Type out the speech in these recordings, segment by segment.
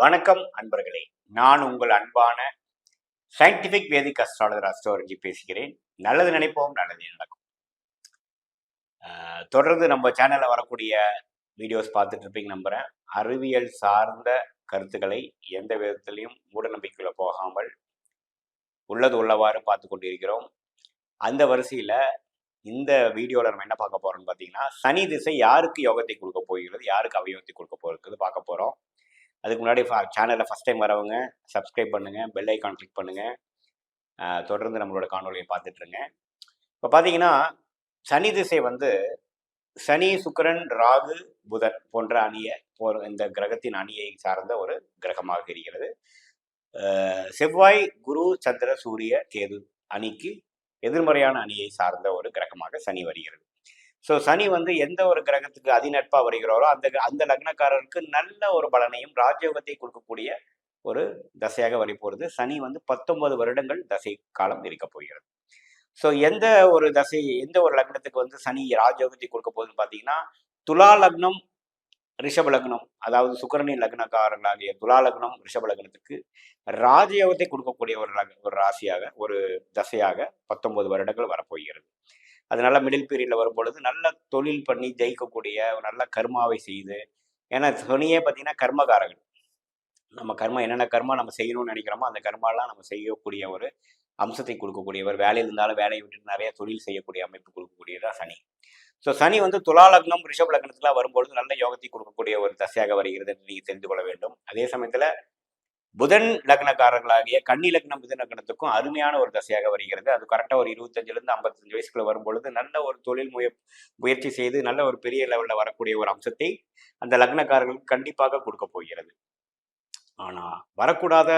வணக்கம் அன்பர்களே. நான் உங்கள் அன்பான சயின்டிபிக் வேதிக் அஸ்ட்ராலஜர் அஸ்ட்ராலஜி பேசுகிறேன். நல்லது நினைப்போம் நல்லது நடக்கும். தொடர்ந்து நம்ம சேனலில் வரக்கூடிய வீடியோஸ் பார்த்துட்டு இருப்பீங்க நம்புகிறேன் அறிவியல் சார்ந்த கருத்துக்களை எந்த விதத்திலையும் மூடநம்பிக்கையில் போகாமல் உள்ளது உள்ளவாறு பார்த்து கொண்டிருக்கிறோம். அந்த வரிசையில் இந்த வீடியோவில் நம்ம என்ன பார்க்க போகிறோம்னு பார்த்தீங்கன்னா சனி திசை யாருக்கு யோகத்தை கொடுக்க போகிறது யாருக்கு அவயோகத்தை கொடுக்க போகிறது பார்க்க போகிறோம் அதுக்கு முன்னாடி சேனலில் ஃபஸ்ட் டைம் வரவங்க சப்ஸ்கிரைப் பண்ணுங்கள் பெல் ஐக்கான் கிளிக் பண்ணுங்கள் தொடர்ந்து நம்மளோட காணொலியை பார்த்துட்ருங்க இப்போ பார்த்தீங்கன்னா சனி திசை வந்து சனி சுக்கிரன் ராகு புதன் போன்ற அணியை ஒரு இந்த கிரகத்தின் அணியை சார்ந்த ஒரு கிரகமாக இருக்கிறது. செவ்வாய் குரு சந்திர சூரிய கேது அணிக்கு எதிர்மறையான அணியை சார்ந்த ஒரு கிரகமாக சனி வருகிறது. ஸோ சனி வந்து எந்த ஒரு கிரகத்துக்கு அதிநட்பாக வருகிறாரோ அந்த அந்த லக்னக்காரருக்கு நல்ல ஒரு பலனையும் ராஜயோகத்தை கொடுக்கக்கூடிய ஒரு தசையாக வரை போகிறது சனி வந்து பத்தொன்பது வருடங்கள் தசை காலம் இருக்க போகிறது ஸோ எந்த ஒரு தசை எந்த ஒரு லக்னத்துக்கு வந்து சனி ராஜயோகத்தை கொடுக்க போகுதுன்னு பார்த்தீங்கன்னா துலா லக்னம் ரிஷப லக்னம் அதாவது சுக்கரனின் லக்னக்காரர்களாகிய துலா லக்னம் ரிஷப லக்னத்துக்கு ராஜயோகத்தை கொடுக்கக்கூடிய ஒரு ஒரு ராசியாக ஒரு தசையாக பத்தொன்பது வருடங்கள் வரப்போகிறது. அதனால மிடில் பீரியடில் வரும்பொழுது நல்ல தொழில் பண்ணி ஜெயிக்கக்கூடிய ஒரு நல்ல கர்மாவை செய்து ஏன்னா சனியே பார்த்தீங்கன்னா கர்மகாரகன் நம்ம கர்மம் என்னென்ன கர்மா நம்ம செய்யணும்னு நினைக்கிறோமோ அந்த கர்மாலாம் நம்ம செய்யக்கூடிய ஒரு அம்சத்தை கொடுக்கக்கூடியவர் வேலையில் இருந்தாலும் வேலையை விட்டுட்டு நிறைய தொழில் செய்யக்கூடிய அமைப்பு கொடுக்கக்கூடியதான் சனி. ஸோ சனி வந்து துலா லக்னம் ரிஷப் லக்னத்துலாம் வரும்பொழுது நல்ல யோகத்தை கொடுக்கக்கூடிய ஒரு தசையாக வருகிறது நீங்கள் தெரிந்து கொள்ள வேண்டும். அதே சமயத்தில் புதன் லக்னக்காரர்களாகிய கன்னி லக்னம் புதன் லக்னத்துக்கும் அருமையான ஒரு தசையாக வருகிறது. அது கரெக்டாக ஒரு இருபத்தஞ்சிலிருந்து ஐம்பத்தஞ்சு வயசுக்குள்ள வரும்பொழுது நல்ல ஒரு தொழில் முய முயற்சி செய்து நல்ல ஒரு பெரிய லெவலில் வரக்கூடிய ஒரு அம்சத்தை அந்த லக்னக்காரர்களுக்கு கண்டிப்பாக கொடுக்க போகிறது. ஆனால் வரக்கூடாத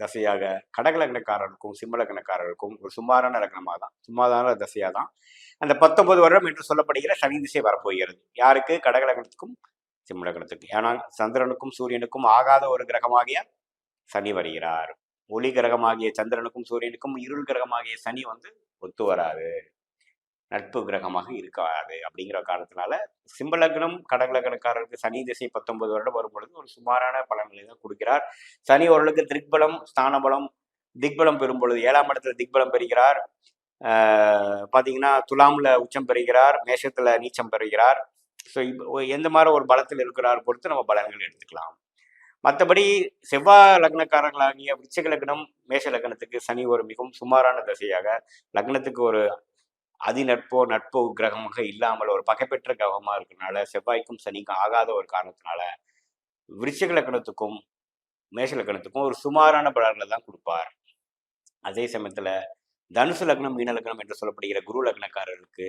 தசையாக கடக லக்னக்காரர்களுக்கும் சிம்ம லக்னக்காரர்களுக்கும் ஒரு சுமாரான லக்னமாக தான் சுமாரான தசையாக தான் அந்த பத்தொன்பது வருடம் என்று சொல்லப்படுகிற சனி திசை வரப்போகிறது. யாருக்கு? கடக லக்னத்துக்கும் சிம்ம லக்னத்துக்கும் ஏன்னா சந்திரனுக்கும் சூரியனுக்கும் ஆகாத ஒரு கிரகமாகிய சனி வருகிறார். ஒளி கிரகமாகிய சந்திரனுக்கும் சூரியனுக்கும் இருள் கிரகமாகிய சனி வந்து ஒத்து வராது. நட்பு கிரகமாக இருக்காது அப்படிங்கிற காரணத்தினால சிம்பலக்னம் கடகலக்கணக்காரருக்கு சனி திசை பத்தொன்பது வருடம் வரும் பொழுது ஒரு சுமாரான பலன்களை தான் கொடுக்கிறார். சனி ஓரளவுக்கு திக்பலம் ஸ்தான பலம் திக்பலம் பெறும் பொழுது ஏழாம் இடத்துல திக்பலம் பெறுகிறார். பார்த்தீங்கன்னா துலாமில் உச்சம் பெறுகிறார் மேஷத்தில் நீச்சம் பெறுகிறார். ஸோ எந்த மாதிரி ஒரு பலத்தில் இருக்கிறார் பொறுத்து நம்ம பலன்கள் எடுத்துக்கலாம். மற்றபடி செவ்வாய் லக்னக்காரர்களாகிய விருச்சிக லக்னம் மேஷ லக்னத்துக்கு சனி ஒரு மிகவும் சுமாரான தசையாக லக்னத்துக்கு ஒரு அதிநட்போ நட்போ கிரகமாக இல்லாமல் ஒரு பகைப்பெற்ற கிரகமாக இருக்கிறனால செவ்வாய்க்கும் சனிக்கும் ஆகாத ஒரு காரணத்தினால விருச்சிக லக்னத்துக்கும் மேஷ லக்னத்துக்கும் ஒரு சுமாரான பலன்களை தான் கொடுப்பார். அதே சமயத்தில் தனுசு லக்னம் மீன லக்னம் என்று சொல்லப்படுகிற குரு லக்னக்காரருக்கு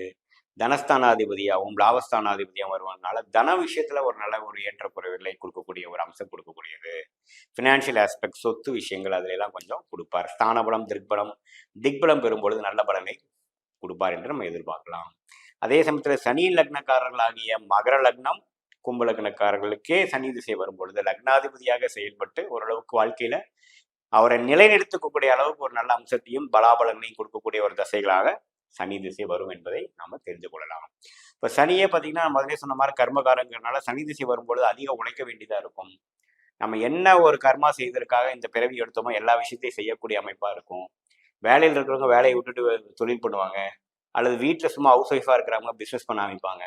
தனஸ்தானாதிபதியாகவும் லாபஸ்தானாதிபதியாகவும் வருவதனால தன விஷயத்துல ஒரு நல்ல ஒரு ஏற்றக்குறைவுகளை கொடுக்கக்கூடிய ஒரு அம்சம் கொடுக்கக்கூடியது. ஃபினான்ஷியல் ஆஸ்பெக்ட் சொத்து விஷயங்கள் அதுல எல்லாம் கொஞ்சம் கொடுப்பார். ஸ்தானபலம் திக்பலம் திக்பலம் பெறும்பொழுது நல்ல பலனை கொடுப்பார் என்று நம்ம எதிர்பார்க்கலாம். அதே சமயத்தில் சனி லக்னக்காரர்களாகிய மகர லக்னம் கும்ப லக்னக்காரர்களுக்கே சனி திசை வரும்பொழுது லக்னாதிபதியாக செயல்பட்டு ஓரளவுக்கு வாழ்க்கையில அவரை நிலைநிறுத்தக்கூடிய அளவுக்கு ஒரு நல்ல அம்சத்தையும் பலாபலங்களையும் கொடுக்கக்கூடிய ஒரு தசைகளாக சனி திசை வரும் என்பதை நாம தெரிந்து கொள்ளலாம். இப்போ சனியே பார்த்தீங்கன்னா முதலே சொன்ன மாதிரி கர்மகாரங்கிறனால சனி திசை வரும்பொழுது அதிக உழைக்க வேண்டியதாக இருக்கும். நம்ம என்ன ஒரு கர்மா செய்வதற்காக இந்த பிறவி எடுத்தோமோ எல்லா விஷயத்தையும் செய்யக்கூடிய அமைப்பாக இருக்கும். வேலையில் இருக்கிறவங்க வேலையை விட்டுட்டு தொழில் பண்ணுவாங்க. அல்லது வீட்டில் சும்மா ஹவுஸ் ஒய்ஃபாக இருக்கிறவங்க பிஸ்னஸ் பண்ண அமைப்பாங்க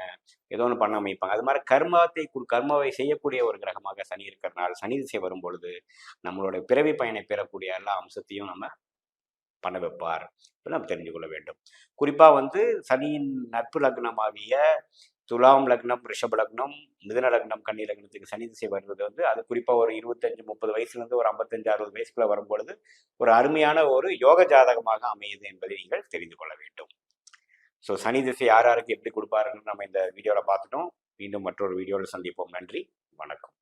ஏதோ ஒன்று பண்ண அமைப்பாங்க அது மாதிரி கர்மத்தை கர்மாவை செய்யக்கூடிய ஒரு கிரகமாக சனி இருக்கிறனால சனி திசை வரும்பொழுது நம்மளுடைய பிறவி பயனை பெறக்கூடிய எல்லா அம்சத்தையும் நம்ம பண்ண வைப்பார் நம்ம தெரிஞ்சு கொள்ள வேண்டும். குறிப்பாக வந்து சனியின் நட்பு லக்னமாகிய துலாம் லக்னம் ரிஷப லக்னம் மிதன லக்னம் கன்னி லக்னத்துக்கு சனி திசை வர்றது வந்து அது குறிப்பாக ஒரு இருபத்தஞ்சு முப்பது வயசுலேருந்து ஒரு ஐம்பத்தஞ்சு அறுபது வயசுக்குள்ள வரும்பொழுது ஒரு அருமையான ஒரு யோக ஜாதகமாக அமையுது என்பதை நீங்கள் தெரிந்து கொள்ள வேண்டும். ஸோ சனி திசை யார் யாருக்கு எப்படி கொடுப்பாருன்னு நம்ம இந்த வீடியோவில் பார்த்துட்டோம். மீண்டும் மற்றொரு வீடியோவில் சந்திப்போம். நன்றி. வணக்கம்.